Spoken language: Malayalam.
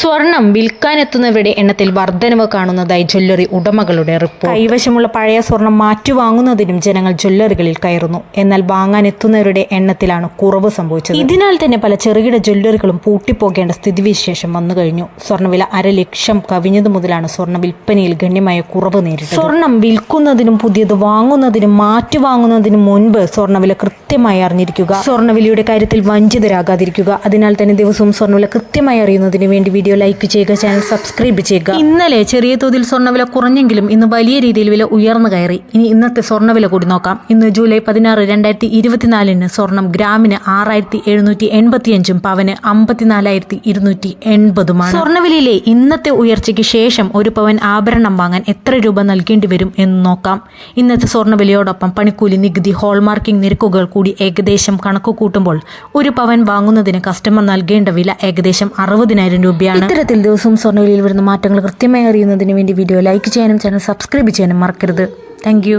സ്വർണം വിൽക്കാനെത്തുന്നവരുടെ എണ്ണത്തിൽ വർധനവ് കാണുന്നതായി ജ്വല്ലറി ഉടമകളുടെ റിപ്പോർട്ട്. കൈവശമുള്ള പഴയ സ്വർണം മാറ്റുവാങ്ങുന്നതിനും ജനങ്ങൾ ജ്വല്ലറികളിൽ കയറുന്നു. എന്നാൽ വാങ്ങാനെത്തുന്നവരുടെ എണ്ണത്തിലാണ് കുറവ് സംഭവിച്ചത്. ഇതിനാൽ തന്നെ പല ചെറുകിട ജ്വല്ലറികളും പൂട്ടിപ്പോകേണ്ട സ്ഥിതിവിശേഷം വന്നു കഴിഞ്ഞു. സ്വർണവില അര ലക്ഷം കവിഞ്ഞതു മുതലാണ് സ്വർണ വിൽപ്പനയിൽ ഗണ്യമായ കുറവ് നേരിട്ടത്. സ്വർണം വിൽക്കുന്നതിനും പുതിയത് വാങ്ങുന്നതിനും മാറ്റുവാങ്ങുന്നതിനും മുൻപ് സ്വർണവില കൃത്യമായി അറിഞ്ഞിരിക്കുക. സ്വർണവിലയുടെ കാര്യത്തിൽ വഞ്ചിതരാകാതിരിക്കുക. അതിനാൽ തന്നെ ദിവസവും സ്വർണവില കൃത്യമായി അറിയുന്നതിന് വേണ്ടി വീഡിയോ ലൈക്ക് ചെയ്യുക ചാനൽ സബ്സ്ക്രൈബ് ചെയ്യുക. ഇന്നലെ ചെറിയ തോതിൽ സ്വർണവില കുറഞ്ഞെങ്കിലും ഇന്ന് വലിയ രീതിയിൽ വില ഉയർന്നു കയറി. ഇനി ഇന്നത്തെ സ്വർണവില കൂടി നോക്കാം. ഇന്ന് ജൂലൈ പതിനാറ് രണ്ടായിരത്തി ഇരുപത്തിനാലിന് സ്വർണം ഗ്രാമിന് ആറായിരത്തി എഴുന്നൂറ്റി എൺപത്തിയഞ്ചും പവന് അമ്പത്തിനാലായിരത്തി ഇരുന്നൂറ്റി എൺപതുമാണ് സ്വർണവിലയിലെ ഇന്നത്തെ ഉയർച്ചയ്ക്ക് ശേഷം ഒരു പവൻ ആഭരണം വാങ്ങാൻ എത്ര രൂപ നൽകേണ്ടി വരും എന്ന് നോക്കാം. ഇന്നത്തെ സ്വർണവിലയോടൊപ്പം പണിക്കൂലി നികുതി ഹോൾമാർക്കിംഗ് നിരക്കുകൾ കൂടി ഏകദേശം കണക്ക് കൂട്ടുമ്പോൾ ഒരു പവൻ വാങ്ങുന്നതിന് കസ്റ്റമർ നൽകേണ്ട വില ഏകദേശം അറുപതിനായിരം രൂപയാണ്. ഇത്തരത്തിൽ ദിവസവും സ്വർണവിലയിൽ വരുന്ന മാറ്റങ്ങൾ കൃത്യമായി അറിയുന്നതിന് വേണ്ടി വീഡിയോ ലൈക്ക് ചെയ്യാനും ചാനൽ സബ്സ്ക്രൈബ് ചെയ്യാനും മറക്കരുത്. താങ്ക്